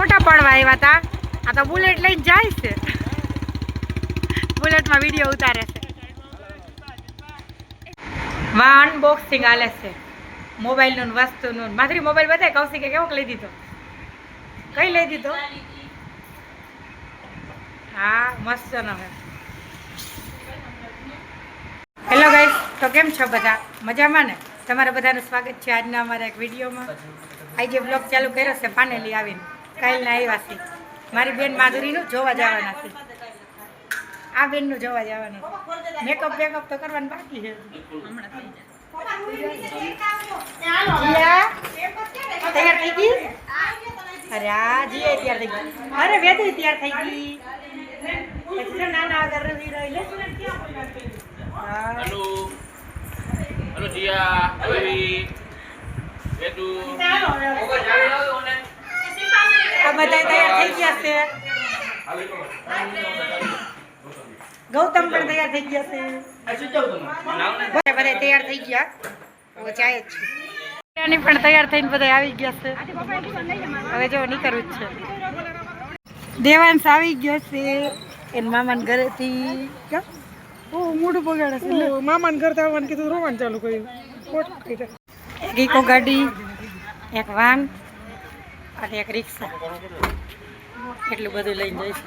ફોટા પાડવા આવ્યા હતા આ તો બુલેટ લઈને જાય છે. બુલેટમાં વીડિયો ઉતારે છે. માં અનબોક્સિંગ હાલે છે. મોબાઈલનું વસ્તુનું માધરી મોબાઈલ બતાય કૌશિકે કેવો લઈ દીધો? કઈ લઈ દીધો? હા, મસ્ત નો હે હેલો ગાઈસ તો કેમ છો બધા? મજામાં ને? તમારા બધાનું સ્વાગત છે આજના અમારા એક વિડીયોમાં આજે બ્લોગ ચાલુ કર્યો છે પાનેલી આવીને. કાલના આવ્યા છે. મારી બેન માધુરીનું જોવા જવાના છે. આ બેનનું જોવા જવાનું મેકઅપ બેકઅપ તો કરવાનું બાકી છે. તૈયાર થઈ ગઈ? અરે આ જીએ તૈયાર થઈ ગઈ. અરે વેદી તૈયાર થઈ ગઈ. નાના આગળ રહી. Halo. Halo dia, Dewi. Edu. બધા તૈયાર થઈ ગયા છે. ગૌતમ પણ તૈયાર થઈ ગયા છે. બધા તૈયાર થઈ ગયા. હવે જ છે. પણ તૈયાર થઈને બધા આવી ગયા છે. હવે જો નીકળવું જ છે. દેવાંશ આવી ગયો છે. એન મામાના ઘરેથી મોઢું બગાડે છે મામાને ઘર આવવાનું કીધું રોવાનું ચાલુ કર્યું. ઇકો ગાડી એક વાન. અને એક રિક્ષા. એટલું બધું લઈને જઈશ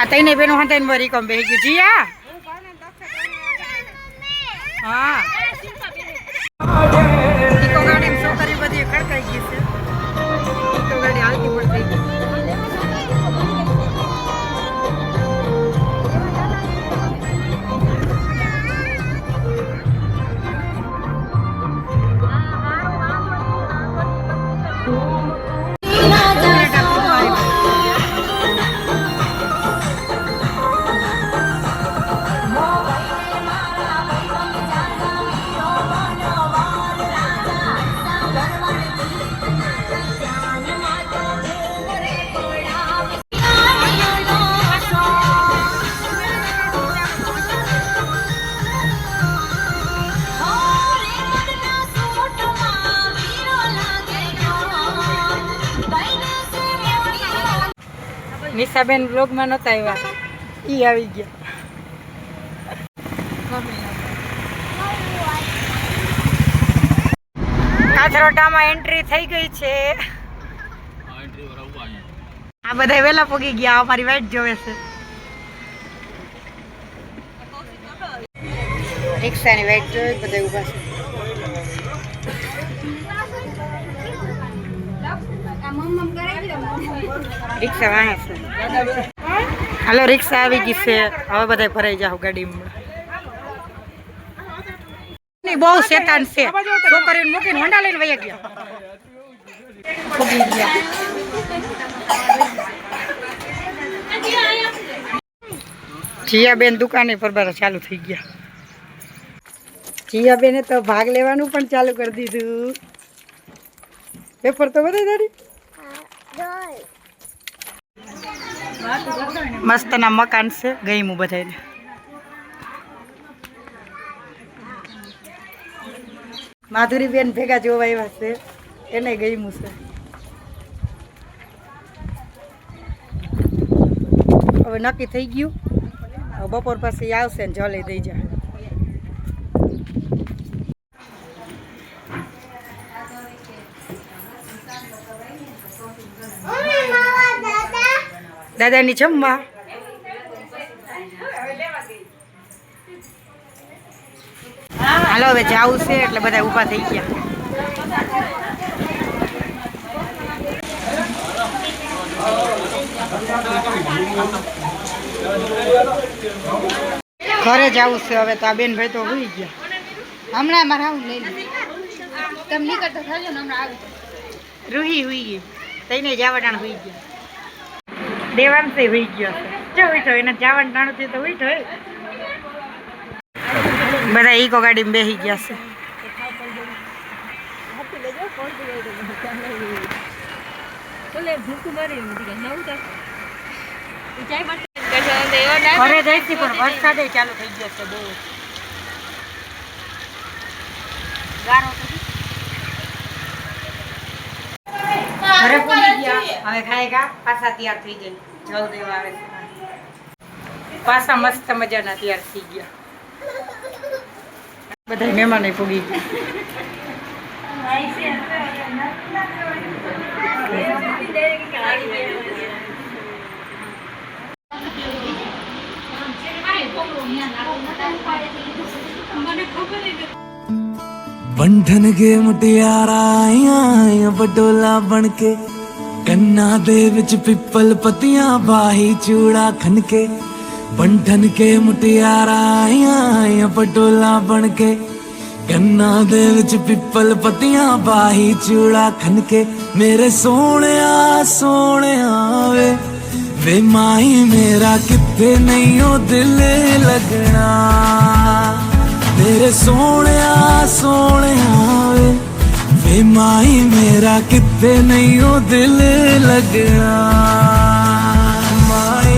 આ તઈને બેનો હતા એને વરી કોમ બેહી ગયું. જીયા! હા નિશાબેન બ્લોગમાં નહોતા આવ્યા. એ આવી ગયા. કાથરોટામાં એન્ટ્રી થઈ ગઈ છે. આ બધા વેલા પોગી ગયા અમારી વાઈટ જોવે છે. રિક્ષાની વાઈટ જોવે બધા ઊભા છે. રિક્ષા વાહે છે. હાલો, રિક્ષા આવી ગઈ છે. હવે બધા ભરાઈ જાવ ગાડીમાં. બહુ શેતાન છે. છોકરીને મૂકીને હોંડા લઈને વયા ગયા. જીયાબેન દુકાને પર ચાલુ થઈ ગયા. જીયાબેને તો ભાગ લેવાનું પણ ચાલુ કરી દીધું. પેપર તો બધા દાડી મસ્ત ના મકાન છે, ગયમું બધાને માધુરી બેન ભેગા જોવા આવ્યા છે, એને ગયમું છે. હવે નક્કી થઈ ગયું. બપોર પછી આવશે ને જલે દઈ જાય દાદાની જમવા. હાલો હવે જાવું છે એટલે બધા ઊભા થઈ ગયા. ઘરે જવું છે હવે તો આ બેન ભાઈ તો હોઈ ગયા. હમણાં મારે આવું લઈ લે તમે નીકળતો થજો ને હમણાં આવી. રૂહી હુઈ ગઈ. તઈને જાવટાણ હુઈ ગયા. દેવાંશે હુઈ ગયો છે. જો ઉઠો એને જાવણ ટાણું થયું તો ઉઠો બધા ઈકો ગાડીમાં બેસી ગયા છે. ઘરે પણ વરસાદે ચાલુ થઈ ગયો છે બહુ. ગારો તો દી. ઘરે પૂરી ગયા હવે ખાઈ ગા પાછા તૈયાર થઈ જાય જલ દેવા આવે પાછા મસ્ત મજાના તૈયાર થઈ ગયા. બધા મહેમાને પૂગી બંધન ગે મુટિયારા બટોલા બણકે. ਕੰਨਾਂ ਦੇ ਵਿੱਚ ਪਿੱਪਲ ਪੱਤੀਆਂ ਬਾਹੀ ਚੂੜਾ ਖਨ ਕੇ ਬੰਧਨ ਕੇ ਮੁਟਿਆਰਾਂ ਆਈਆਂ ਆਈਆਂ ਬਣ ਕੇ ਕੰਨਾਂ ਦੇ ਵਿੱਚ ਪਿੱਪਲ ਪੱਤੀਆਂ ਬਾਹੀ ਚੂੜਾ ਖਨ ਕੇ ਮੇਰੇ ਸੋਹਣਿਆ ਸੋਹਣਿਆ ਵੇ। ਵੇ ਮਾਈ ਮੇਰਾ ਕਿੱਥੇ ਨਹੀਂ ਉਹ ਦਿਲ ਲੱਗਣਾ। ਤੇਰੇ ਸੋਹਣਿਆ ਸੋਹਣਿਆ ਵੇ। ਵੇ ਮਾਈ, ਮੇਰਾ ਕਿੱਥੇ ਨਹੀਂ ਉਹ ਦਿਲ ਲੱਗਣਾ? ਮਾਈ।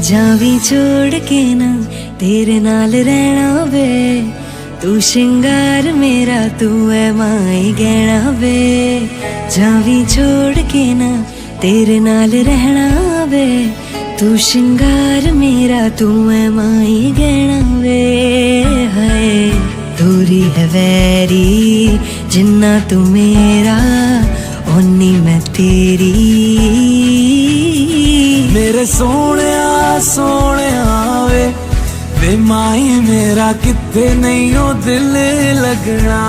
ਜਾਵੀਂ ਛੋੜ ਕੇ ਨਾ ਤੇਰੇ ਨਾਲ ਰਹਿਣਾ ਵੇ ਤੂੰ ਸ਼ਿੰਗਾਰ ਮੇਰਾ ਤੂੰ ਐ ਮਾਈ ਗਹਿਣਾ ਵੇ ਜਾਵੀਂ ਛੋੜ ਕੇ ਨਾ ਤੇਰੇ ਨਾਲ ਰਹਿਣਾ ਵੇ ਤੂੰ ਸ਼ਿੰਗਾਰ ਮੇਰਾ ਤੂੰ ਐ ਮਾਈ ਗਹਿਣਾ ਵੇ ਹਾਏ ਦੂਰੀ ਹੈ ਵੈਰੀ ਜਿੰਨਾ ਤੂੰ ਮੇਰਾ ਓਨੀ ਮੈਂ ਤੇਰੀ ਮੇਰੇ ਸੋਹਣਿਆ ਸੋਹਣਿਆ ਵੇ ਵੇ ਮਾਈ, ਮੇਰਾ ਕਿਤੇ ਨਹੀਂ ਉਹ ਦਿਲ ਲੱਗਣਾ?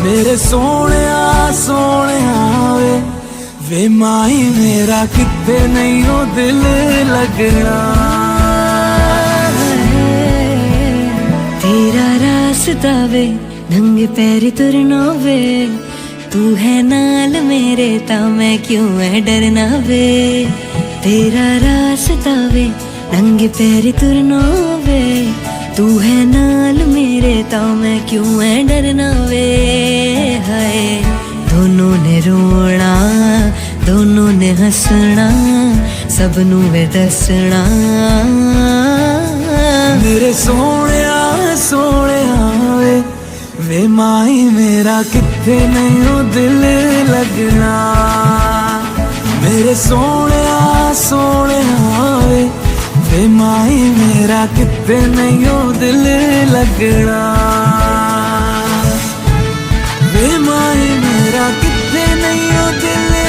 ਮੇਰੇ ਸੋਹਣਿਆ ਸੋਹਣਿਆ ਵੇ। ਵੇ ਮਾਈ, ਮੇਰਾ ਕਿਤੇ ਨਹੀਂ ਉਹ ਦਿਲ ਲੱਗਣਾ? ਤੇਰਾ ਰਾਸਤਾ ਵੇ, ਨੰਗੇ ਪੈਰੀ ਤੁਰਨਾ ਵੇ। ਤੂੰ ਹੈ ਨਾਲ ਮੇਰੇ ਤਾਂ ਮੈਂ ਕਿਉਂ ਐ ਡਰਨਾ ਵੇ? ਤੇਰਾ ਰਾਸਤਾ ਵੇ ਨੰਗੇ ਪੈਰੀ ਤੁਰਨਾ ਵੇ ਤੂੰ ਹੈ ਨਾਲ ਮੇਰੇ ਤਾਂ ਮੈਂ ਕਿਉਂ ਐ ਡਰਨਾ ਵੇ ਹਾਏ, ਦੋਨੋਂ ਨੇ ਰੋਣਾ, ਦੋਨੋਂ ਨੇ ਹੱਸਣਾ, ਸਭ ਨੂੰ ਵੇ ਦੱਸਣਾ। ਮੇਰੇ ਸੋਹਣਿਆ ਸੋਹਣਿਆ ਵੇ ਵੇ ਮਾਈ ਮੇਰਾ ਕਿੱਥੇ ਨਹੀਂ ਉਹ ਦਿਲ ਲੱਗਣਾ? ਮੇਰੇ ਸੋਹਣਿਆ ਸੋਹਣਿਆ ਵੇ ਵੇ ਮਾਈ ਮੇਰਾ, ਕਿੱਥੇ ਨਹੀਂ ਉਹ ਦਿਲ ਲੱਗਣਾ। ਵੇ ਮਾਈ ਮੇਰਾ, ਕਿੱਥੇ ਨਹੀਂ ਉਹ ਦਿਲ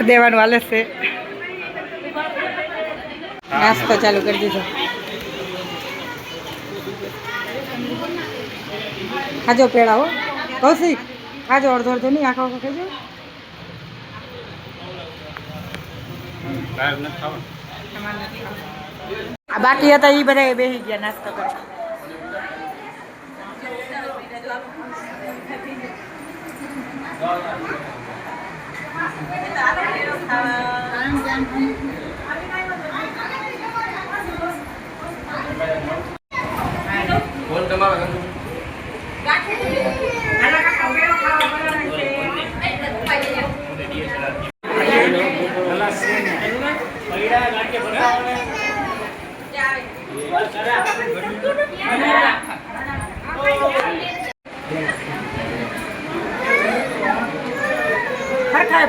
ગિફ્ટ દેવાનું હાલે છે નાસ્તો ચાલુ કરી દીધો ખાજો પેડા હો કૌશિક ખાજો અડધો અડધો નહીં આખો આખો ખાજો આ બાકી હતા એ બધા બેસી ગયા નાસ્તો કરવા ફોન તમારા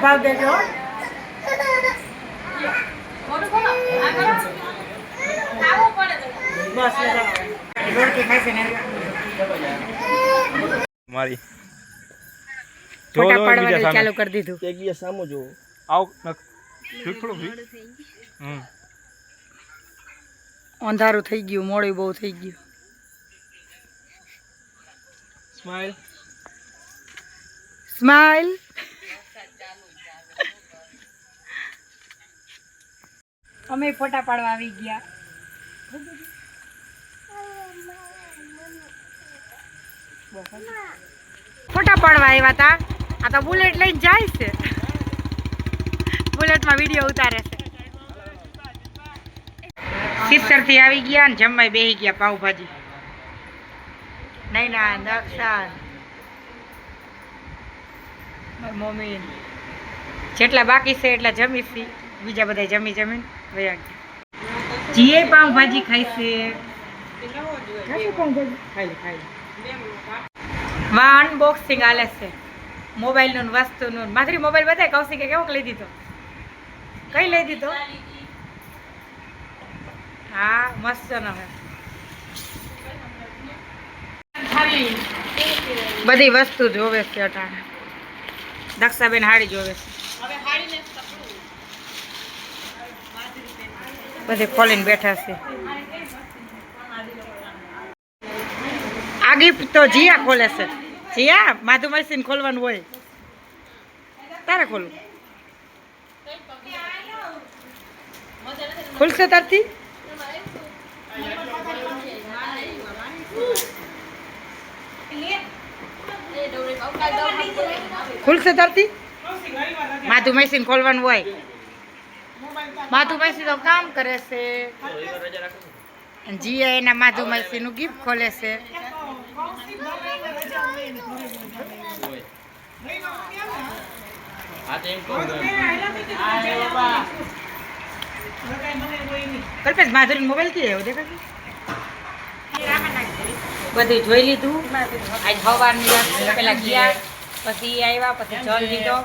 ભાવ દેજો મારી. ફોટા પાડવાનું ચાલુ કરી દીધું. એક બીજા સામો જોવો. આવ થોડું હમ. અંધારું થઈ ગયું મોડું બહુ થઈ ગયું. સ્માઈલ સ્માઈલ અમે ફોટા પાડવા આવી ગયા. ફોટા પાડવા આવ્યા હતા આ તો બુલેટ લઈને જાય છે. બુલેટમાં વીડિયો ઉતારે છે. સિત્તેરથી આવી ગયા ને જમવાય બેહી ગયા પાઉભાજી. નહીં ના દક્ષાન મમ્મી. જેટલા બાકી છે એટલા જમીશી બીજા બધા જમી જમીને વયા ગયા. જીએ પાઉભાજી ખાઈ છે. ખાઈ ખાઈ વા અનબોક્સિંગ આલે છે. મોબાઈલનું ને વસ્તુનું ને. માધુરી મોબાઈલ બતાય, કૌશિકે કેવોક લઈ દીધો? કઈ લઈ દીધો? હા, મસ્ત નો હે. બધી વસ્તુ જોવે છે અટાણે. દક્ષાબેન હાડી જોવે છે. બધે ખોલીને બેઠા છે. આ ગિફ્ટ તો જીયા ખોલે છે. જીયા, માધુ મશીન ખોલવાનું હોય. તારે ખોલવું? ખુલશે તારથી? ખુલશે તારથી? માધુ મશીન ખોલવાનું હોય. માધુ મશીન તો કામ કરે છે. જીયા એના માધુ મશીનનું ગિફ્ટ ખોલે છે. કલ્પેશ બધું જોઈ લીધું. આજ સવારની પેલા ગયા, પછી આવ્યા, પછી જલ લીધો.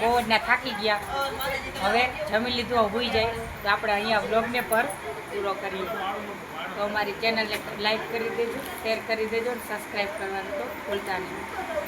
બહુ ના થાકી ગયા. હવે જમી લીધું, હવે જાય. તો આપણે અહીંયા બ્લોગને પર પૂરો કરીએ. તો અમારી ચેનલને લાઈક કરી દેજો શેર કરી દેજો અને સબસ્ક્રાઈબ કરવાનું તો ભૂલતા નહીં.